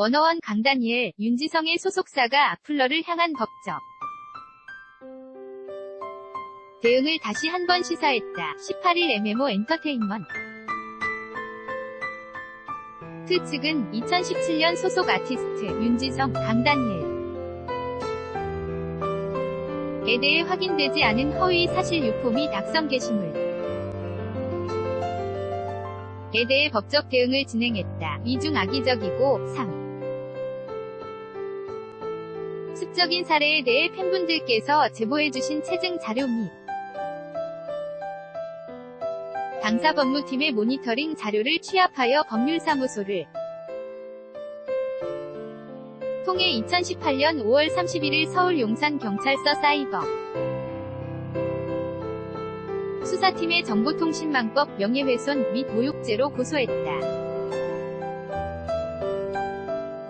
워너원 강다니엘, 윤지성의 소속사가 악플러를 향한 법적 대응을 다시 한 번 시사했다. 18일 MMO 엔터테인먼트 트 측은 2017년 소속 아티스트 윤지성, 강다니엘 에 대해 확인되지 않은 허위 사실 유포 및 악성 게시물 에 대해 법적 대응을 진행했다. 이중 악의적이고 3. 습적인 사례에 대해 팬분들께서 제보해주신 체증 자료 및 당사 법무팀의 모니터링 자료를 취합하여 법률사무소를 통해 2018년 5월 31일 서울 용산경찰서 사이버 수사팀의 정보통신망법 명예훼손 및 모욕죄로 고소했다.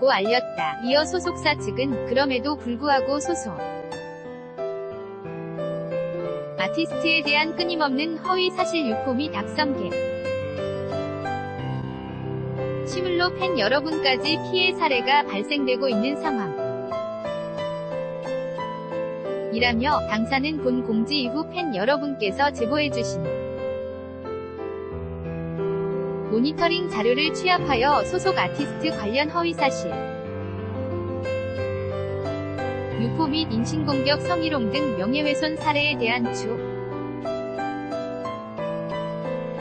고 알렸다. 이어 소속사 측은 그럼에도 불구하고 소속 아티스트에 대한 끊임없는 허위 사실 유포 및 악성개 시물로 팬 여러분까지 피해 사례가 발생되고 있는 상황 이라며 당사는 본 공지 이후 팬 여러분께서 제보해주신 모니터링 자료를 취합하여 소속 아티스트 관련 허위사실 유포 및 인신공격 성희롱 등 명예훼손 사례에 대한 추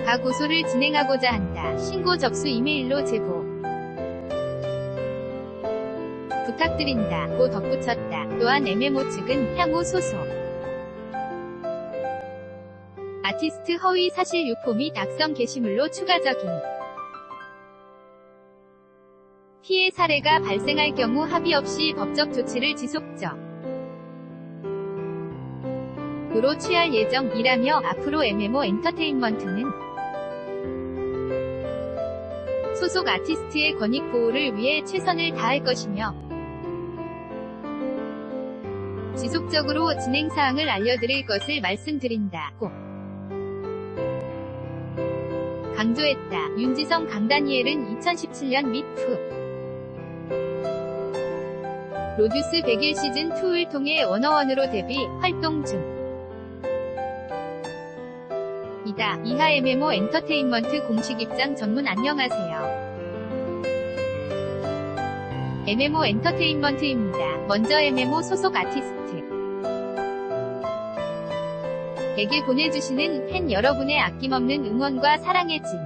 가고소를 진행하고자 한다. 신고 접수 이메일로 제보 부탁드린다. 고 덧붙였다. 또한 MMO 측은 향후 소속 아티스트 허위 사실 유포 및 악성 게시물로 추가적인 피해 사례가 발생할 경우 합의 없이 법적 조치를 지속적 으로 취할 예정이라며 앞으로 MMO 엔터테인먼트는 소속 아티스트의 권익 보호를 위해 최선을 다할 것이며 지속적으로 진행사항을 알려드릴 것을 말씀드린다. 고 강조했다. 윤지성 강다니엘은 2017년 미프 로듀스 100일 시즌 2를 통해 워너원으로 데뷔, 활동 중. 이다. 이하 MMO 엔터테인먼트 공식 입장 전문 안녕하세요. MMO 엔터테인먼트입니다. 먼저 MMO 소속 아티스트. 에게 보내주시는 팬 여러분의 아낌없는 응원과 사랑의 진.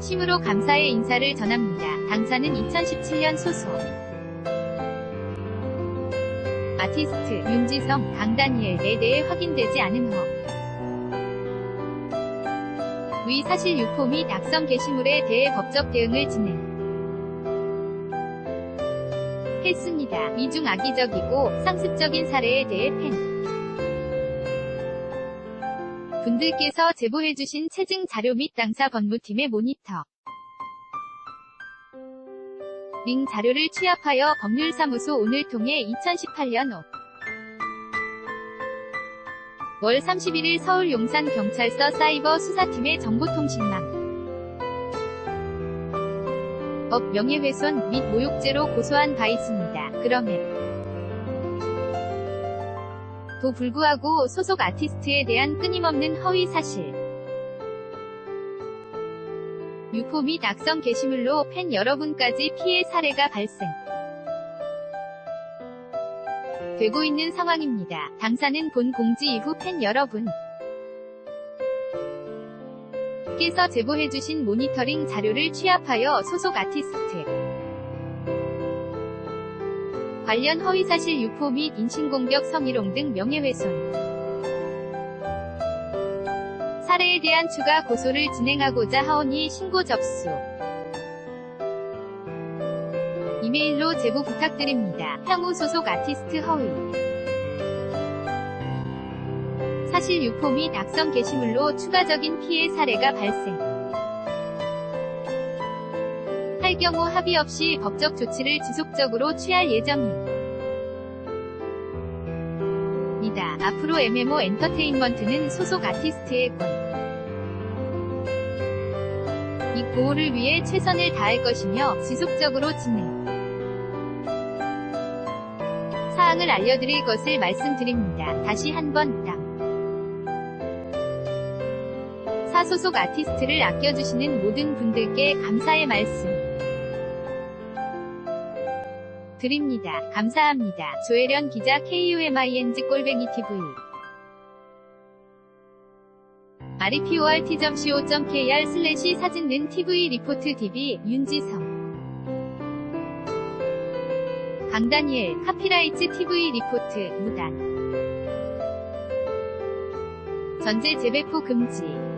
심으로 감사의 인사를 전합니다. 당사는 2017년 소속 아티스트 윤지성, 강다니엘에 대해 확인되지 않은 허 위 사실 유포 및 악성 게시물에 대해 법적 대응을 진행 했습니다. 이중 악의적이고 상습적인 사례에 대해 팬 분들께서 제보해주신 체증 자료 및 당사 법무팀의 모니터 링 자료를 취합하여 법률사무소 오늘 통해 2018년 5. 월 31일 서울 용산 경찰서 사이버 수사팀의 정보통신망 법 명예훼손 및 모욕죄로 고소한 바 있습니다. 그럼 에도 불구하고 소속 아티스트에 대한 끊임없는 허위 사실. 유포 및 악성 게시물로 팬 여러분까지 피해 사례가 발생. 되고 있는 상황입니다. 당사는 본 공지 이후 팬 여러분. 께서 제보해주신 모니터링 자료를 취합하여 소속 아티스트 관련 허위사실 유포 및 인신공격 성희롱 등 명예훼손. 사례에 대한 추가 고소를 진행하고자 하오니 신고 접수. 이메일로 제보 부탁드립니다. 향후 소속 아티스트 허위. 사실 유포 및 악성 게시물로 추가적인 피해 사례가 발생 할 경우 합의 없이 법적 조치를 지속적으로 취할 예정입니다. 앞으로 MMO 엔터테인먼트는 소속 아티스트의 권 보호를 위해 최선을 다할 것이며 지속적으로 진행. 사항을 알려드릴 것을 말씀드립니다. 다시 한번 땅. 사소속 아티스트를 아껴주시는 모든 분들께 감사의 말씀 드립니다. 감사합니다. 조혜련 기자 KUMING 꼴뱅이 TV rport.co.kr 슬래시 사진는 TV 리포트 DB 윤지성 강다니엘 카피라이츠 TV 리포트 무단 전제 재배포 금지